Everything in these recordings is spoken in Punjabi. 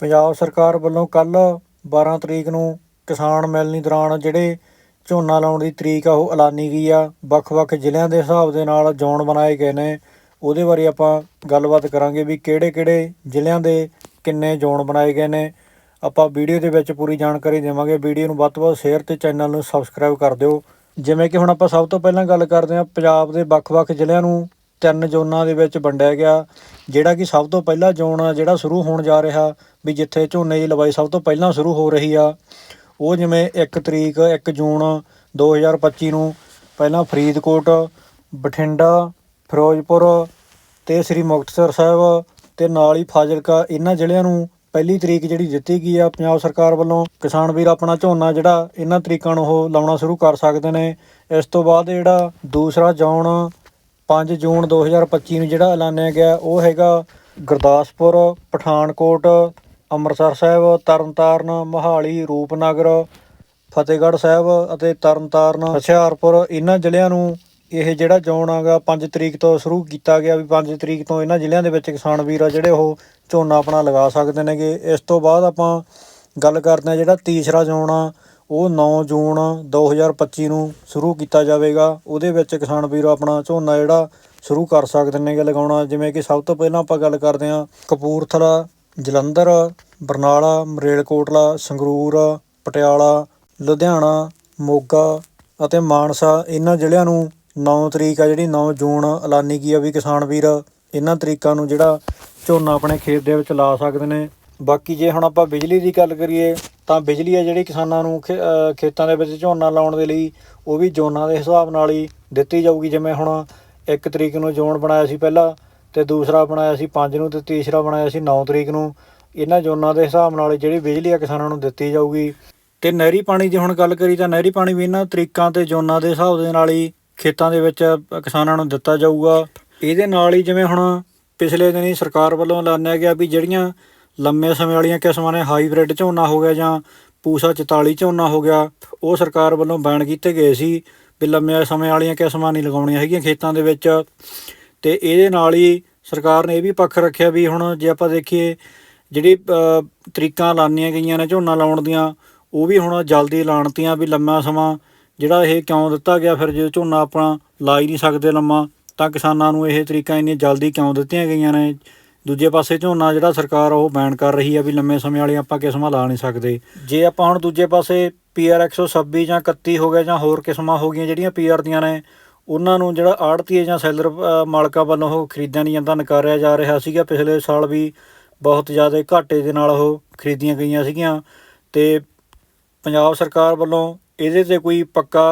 ਪੰਜਾਬ ਸਰਕਾਰ ਵੱਲੋਂ ਕੱਲ 12 ਤਰੀਕ ਨੂੰ ਕਿਸਾਨ ਮਿਲਣੀ ਦੌਰਾਨ ਜਿਹੜੇ ਝੋਨਾ ਲਾਉਣ ਦੀ ਤਰੀਕ ਆ, ਉਹ ਐਲਾਨੀ ਗਈ ਆ। ਵੱਖ-ਵੱਖ ਜ਼ਿਲ੍ਹਿਆਂ ਦੇ ਹਿਸਾਬ ਦੇ ਨਾਲ ਜ਼ੋਨ ਬਣਾਏ ਗਏ ਨੇ। ਉਹਦੇ ਬਾਰੇ ਆਪਾਂ ਗੱਲਬਾਤ ਕਰਾਂਗੇ ਵੀ ਕਿਹੜੇ-ਕਿਹੜੇ ਜ਼ਿਲ੍ਹਿਆਂ ਦੇ ਕਿੰਨੇ ਜ਼ੋਨ ਬਣਾਏ ਗਏ ਨੇ। ਆਪਾਂ ਵੀਡੀਓ ਦੇ ਵਿੱਚ ਪੂਰੀ ਜਾਣਕਾਰੀ ਦੇਵਾਂਗੇ। ਵੀਡੀਓ ਨੂੰ ਵੱਧ ਤੋਂ ਵੱਧ ਸ਼ੇਅਰ ਤੇ ਚੈਨਲ ਨੂੰ ਸਬਸਕ੍ਰਾਈਬ ਕਰ ਦਿਓ। ਜਿਵੇਂ ਕਿ ਹੁਣ ਆਪਾਂ ਸਭ ਤੋਂ ਪਹਿਲਾਂ ਗੱਲ ਕਰਦੇ ਹਾਂ ਪੰਜਾਬ ਦੇ ਵੱਖ-ਵੱਖ ਜ਼ਿਲ੍ਹਿਆਂ ਨੂੰ। ਤਿੰਨ ਜ਼ੋਨਾਂ ਦੇ ਵਿੱਚ ਵੰਡਿਆ ਗਿਆ, ਜਿਹੜਾ ਕਿ ਸਭ ਤੋਂ ਪਹਿਲਾ ਜ਼ੋਨ ਆ, ਜਿਹੜਾ ਸ਼ੁਰੂ ਹੋਣ ਜਾ ਰਿਹਾ ਵੀ ਜਿੱਥੇ ਝੋਨੇ ਦੀ ਲਵਾਈ ਸਭ ਤੋਂ ਪਹਿਲਾਂ ਸ਼ੁਰੂ ਹੋ ਰਹੀ ਆ। ਉਹ ਜਿਵੇਂ 1 ਤਰੀਕ 1 ਜੂਨ 2025 ਨੂੰ ਪਹਿਲਾਂ ਫਰੀਦਕੋਟ, ਬਠਿੰਡਾ, ਫਿਰੋਜ਼ਪੁਰ ਤੇ ਸ੍ਰੀ ਮੁਕਤਸਰ ਸਾਹਿਬ ਤੇ ਨਾਲ ਹੀ ਫਾਜ਼ਿਲਕਾ, ਇਹਨਾਂ ਜ਼ਿਲ੍ਹਿਆਂ ਨੂੰ ਪਹਿਲੀ ਤਰੀਕ ਜਿਹੜੀ ਦਿੱਤੀ ਗਈ ਆ ਪੰਜਾਬ ਸਰਕਾਰ ਵੱਲੋਂ। ਕਿਸਾਨ ਵੀਰ ਆਪਣਾ ਝੋਨਾ ਜਿਹੜਾ ਇਹਨਾਂ ਤਰੀਕਾਂ ਨੂੰ ਉਹ ਲਾਉਣਾ ਸ਼ੁਰੂ ਕਰ ਸਕਦੇ ਨੇ। ਇਸ ਤੋਂ ਬਾਅਦ ਜਿਹੜਾ ਦੂਸਰਾ ਜ਼ੋਨ 5 ਜੂਨ 2025 ਨੂੰ ਜਿਹੜਾ ਐਲਾਨਿਆ ਗਿਆ ਉਹ ਹੈਗਾ ਗੁਰਦਾਸਪੁਰ ਪਠਾਨਕੋਟ ਅੰਮ੍ਰਿਤਸਰ ਸਾਹਿਬ ਤਰਨਤਾਰਨ ਮੋਹਾਲੀ ਰੂਪਨਗਰ ਫਤਿਹਗੜ੍ਹ ਸਾਹਿਬ ਅਤੇ ਤਰਨਤਾਰਨ ਹੁਸ਼ਿਆਰਪੁਰ। ਇਹਨਾਂ ਜ਼ਿਲ੍ਹਿਆਂ ਨੂੰ ਇਹ ਜਿਹੜਾ ਜ਼ੋਨ ਆਗਾ 5 ਤਰੀਕ ਤੋਂ ਸ਼ੁਰੂ ਕੀਤਾ ਗਿਆ ਵੀ 5 ਤਰੀਕ ਤੋਂ ਇਹਨਾਂ ਜ਼ਿਲ੍ਹਿਆਂ ਦੇ ਵਿੱਚ ਕਿਸਾਨ ਵੀਰ ਆ ਜਿਹੜੇ ਉਹ ਝੋਨਾ ਆਪਣਾ ਲਗਾ ਸਕਦੇ ਨੇਗੇ। ਇਸ ਤੋਂ ਬਾਅਦ ਆਪਾਂ ਗੱਲ ਕਰਦੇ ਹਾਂ ਜਿਹੜਾ ਤੀਸਰਾ ਜ਼ੋਨ ਆ ਉਹ 9 ਜੂਨ 2025 ਨੂੰ ਸ਼ੁਰੂ ਕੀਤਾ ਜਾਵੇਗਾ। ਉਹਦੇ ਵਿੱਚ ਕਿਸਾਨ ਵੀਰ ਆਪਣਾ ਝੋਨਾ ਜਿਹੜਾ ਸ਼ੁਰੂ ਕਰ ਸਕਦੇ ਨੇਗੇ ਲਗਾਉਣਾ। ਜਿਵੇਂ ਕਿ ਸਭ ਤੋਂ ਪਹਿਲਾਂ ਆਪਾਂ ਗੱਲ ਕਰਦੇ ਹਾਂ ਕਪੂਰਥਲਾ, ਜਲੰਧਰ, ਬਰਨਾਲਾ, ਮਰੇਲਕੋਟਲਾ, ਸੰਗਰੂਰ, ਪਟਿਆਲਾ, ਲੁਧਿਆਣਾ, ਮੋਗਾ ਅਤੇ ਮਾਨਸਾ। ਇਹਨਾਂ ਜ਼ਿਲ੍ਹਿਆਂ ਨੂੰ 9 ਤਰੀਕ ਆ ਜਿਹੜੀ 9 ਜੂਨ। ਐਲਾਨੀ ਗਈ ਆ ਵੀ ਕਿਸਾਨ ਵੀਰ ਇਹਨਾਂ ਤਰੀਕਾਂ ਨੂੰ ਜਿਹੜਾ ਝੋਨਾ ਆਪਣੇ ਖੇਤ ਦੇ ਵਿੱਚ ਲਾ ਸਕਦੇ ਨੇ। ਬਾਕੀ ਜੇ ਹੁਣ ਆਪਾਂ ਬਿਜਲੀ ਦੀ ਗੱਲ ਕਰੀਏ ਤਾਂ ਬਿਜਲੀ ਆ ਜਿਹੜੀ ਕਿਸਾਨਾਂ ਨੂੰ ਖੇ- ਖੇਤਾਂ ਦੇ ਵਿੱਚ ਝੋਨਾ ਲਾਉਣ ਦੇ ਲਈ ਉਹ ਵੀ ਜ਼ੋਨਾਂ ਦੇ ਹਿਸਾਬ ਨਾਲ ਹੀ ਦਿੱਤੀ ਜਾਊਗੀ। ਜਿਵੇਂ ਹੁਣ ਇੱਕ ਤਰੀਕ ਨੂੰ ਜ਼ੋਨ ਬਣਾਇਆ ਸੀ ਪਹਿਲਾਂ ਤੇ ਦੂਸਰਾ ਬਣਾਇਆ ਸੀ 5 ਨੂੰ ਤੇ ਤੀਸਰਾ ਬਣਾਇਆ ਸੀ 9 ਤਰੀਕ ਨੂੰ। ਇਹਨਾਂ ਜ਼ੋਨਾਂ ਦੇ ਹਿਸਾਬ ਨਾਲ ਜਿਹੜੀ ਬਿਜਲੀ ਆ ਕਿਸਾਨਾਂ ਨੂੰ ਦਿੱਤੀ ਜਾਊਗੀ। ਤੇ ਨਹਿਰੀ ਪਾਣੀ ਦੀ ਹੁਣ ਗੱਲ ਕਰੀ ਤਾਂ ਨਹਿਰੀ ਪਾਣੀ ਵੀ ਇਹਨਾਂ ਤਰੀਕਾਂ ਤੇ ਜ਼ੋਨਾਂ ਦੇ ਹਿਸਾਬ ਦੇ ਨਾਲ ਹੀ ਖੇਤਾਂ ਦੇ ਵਿੱਚ ਕਿਸਾਨਾਂ ਨੂੰ ਦਿੱਤਾ ਜਾਊਗਾ। ਇਹਦੇ ਨਾਲ ਹੀ ਜਿਵੇਂ ਹੁਣ ਪਿਛਲੇ ਦਿਨੀ ਸਰਕਾਰ ਵੱਲੋਂ ਐਲਾਨਿਆ ਗਿਆ ਵੀ ਜਿਹੜੀਆਂ ਲੰਮੇ ਸਮੇਂ ਵਾਲੀਆਂ ਕਿਸਮਾਂ ਨੇ, ਹਾਈਬ੍ਰਿਡ ਝੋਨਾ ਹੋ ਗਿਆ ਜਾਂ ਪੂਸਾ 44 ਝੋਨਾ ਹੋ ਗਿਆ, ਉਹ ਸਰਕਾਰ ਵੱਲੋਂ ਬੈਨ ਕੀਤੇ ਗਏ ਸੀ ਵੀ ਲੰਮੇ ਸਮੇਂ ਵਾਲੀਆਂ ਕਿਸਮਾਂ ਨਹੀਂ ਲਗਾਉਣੀਆਂ ਹੈਗੀਆਂ ਖੇਤਾਂ ਦੇ ਵਿੱਚ। ਤੇ ਇਹਦੇ ਨਾਲ ਹੀ ਸਰਕਾਰ ਨੇ ਇਹ ਵੀ ਪੱਖ ਰੱਖਿਆ ਵੀ ਹੁਣ ਜੇ ਆਪਾਂ ਦੇਖੀਏ ਜਿਹੜੀ ਤਰੀਕਾਂ ਲਾਨੀਆਂ ਗਈਆਂ ਨੇ ਝੋਨਾ ਲਾਉਣ ਦੀਆਂ, ਉਹ ਵੀ ਹੁਣ ਜਲਦੀ ਲਾਣਤੀਆਂ ਵੀ ਲੰਮਾ ਸਮਾਂ ਜਿਹੜਾ ਇਹ ਕਿਉਂ ਦਿੱਤਾ ਗਿਆ, ਫਿਰ ਜੇ ਝੋਨਾ ਆਪਣਾ ਲਾ ਹੀ ਨਹੀਂ ਸਕਦੇ ਲੰਮਾ, ਤਾਂ ਕਿਸਾਨਾਂ ਨੂੰ ਇਹ ਤਰੀਕਾਂ ਇੰਨੀਆਂ ਜਲਦੀ ਕਿਉਂ ਦਿੱਤੀਆਂ ਗਈਆਂ ਨੇ? ਦੂਜੇ ਪਾਸੇ ਝੋਨਾ ਜਿਹੜਾ ਸਰਕਾਰ ਉਹ ਬੈਨ ਕਰ ਰਹੀ ਆ ਵੀ ਲੰਮੇ ਸਮੇਂ ਵਾਲੀਆਂ ਆਪਾਂ ਕਿਸਮਾਂ ਲਾ ਨਹੀਂ ਸਕਦੇ। ਜੇ ਆਪਾਂ ਹੁਣ ਦੂਜੇ ਪਾਸੇ ਪੀਆਰ 126 ਜਾਂ 31 ਹੋ ਗਿਆ ਜਾਂ ਹੋਰ ਕਿਸਮਾਂ ਹੋ ਗਈਆਂ ਜਿਹੜੀਆਂ ਪੀਆਰ ਦੀਆਂ ਨੇ, ਉਹਨਾਂ ਨੂੰ ਜਿਹੜਾ ਆੜਤੀਏ ਜਾਂ ਸੈਲਰ ਮਾਲਕਾਂ ਵੱਲੋਂ ਉਹ ਖਰੀਦਿਆ ਨਹੀਂ ਜਾਂਦਾ ਨਕਾਰਿਆ ਜਾ ਰਿਹਾ ਸੀਗਾ। ਪਿਛਲੇ ਸਾਲ ਵੀ ਬਹੁਤ ਜ਼ਿਆਦਾ ਘਾਟੇ ਦੇ ਨਾਲ ਉਹ ਖਰੀਦੀਆਂ ਗਈਆਂ ਸੀਗੀਆਂ ਤੇ ਪੰਜਾਬ ਸਰਕਾਰ ਵੱਲੋਂ ਇਹਦੇ ਤੇ ਕੋਈ ਪੱਕਾ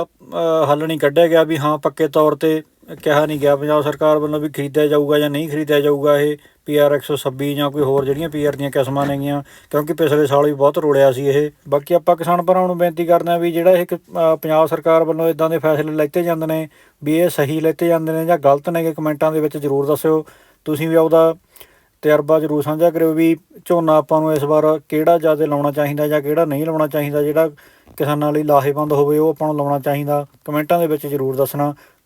ਹੱਲ ਨਹੀਂ ਕੱਢਿਆ ਗਿਆ ਵੀ ਹਾਂ ਪੱਕੇ ਤੌਰ ਤੇ ਕਿਹਾ ਨਹੀਂ ਗਿਆ। ਪੰਜਾਬ ਸਰਕਾਰ ਵੱਲੋਂ ਵੀ ਖਰੀਦਿਆ ਜਾਊਗਾ ਜਾਂ ਨਹੀਂ ਖਰੀਦਿਆ ਜਾਊਗਾ ਇਹ ਪੀਆਰ 126 ਜਾਂ ਕੋਈ ਹੋਰ ਜਿਹੜੀਆਂ ਪੀਆਰ ਦੀਆਂ ਕਿਸਮਾਂ ਨੇਗੀਆਂ, ਕਿਉਂਕਿ ਪਿਛਲੇ ਸਾਲ ਵੀ ਬਹੁਤ ਰੋੜਿਆ ਸੀ ਇਹ। ਬਾਕੀ ਆਪਾਂ ਕਿਸਾਨ ਭਰਾਵਾਂ ਨੂੰ ਬੇਨਤੀ ਕਰਦੇ ਹਾਂ ਵੀ ਜਿਹੜਾ ਇਹ ਕ- ਪੰਜਾਬ ਸਰਕਾਰ ਵੱਲੋਂ ਇਦਾਂ ਦੇ ਫੈਸਲੇ ਲੈਤੇ ਜਾਂਦੇ ਨੇ, ਵੀ ਇਹ ਸਹੀ ਲੈਤੇ ਜਾਂਦੇ ਨੇ ਜਾਂ ਗਲਤ ਨੇਗੇ ਕਮੈਂਟਾਂ ਦੇ ਵਿੱਚ ਜ਼ਰੂਰ ਦੱਸਿਓ। ਤੁਸੀਂ ਵੀ ਆਪਦਾ ਤਜਰਬਾ ਜ਼ਰੂਰ ਸਾਂਝਾ ਕਰਿਓ ਵੀ ਝੋਨਾ ਆਪਾਂ ਨੂੰ ਇਸ ਵਾਰ ਕਿਹੜਾ ਜ਼ਿਆਦਾ ਲਾਉਣਾ ਚਾਹੀਦਾ ਜਾਂ ਕਿਹੜਾ ਨਹੀਂ ਲਾਉਣਾ ਚਾਹੀਦਾ, ਜਿਹੜਾ ਕਿਸਾਨਾਂ ਲਈ ਲਾਹੇਵੰਦ ਹੋਵੇ ਉਹ ਆਪਾਂ ਨੂੰ ਲਾਉਣਾ ਚਾਹੀਦਾ। ਕਮੈਂਟਾਂ ਦੇ ਵਿੱਚ ਜ਼ਰੂਰ ਦੱਸਣਾ।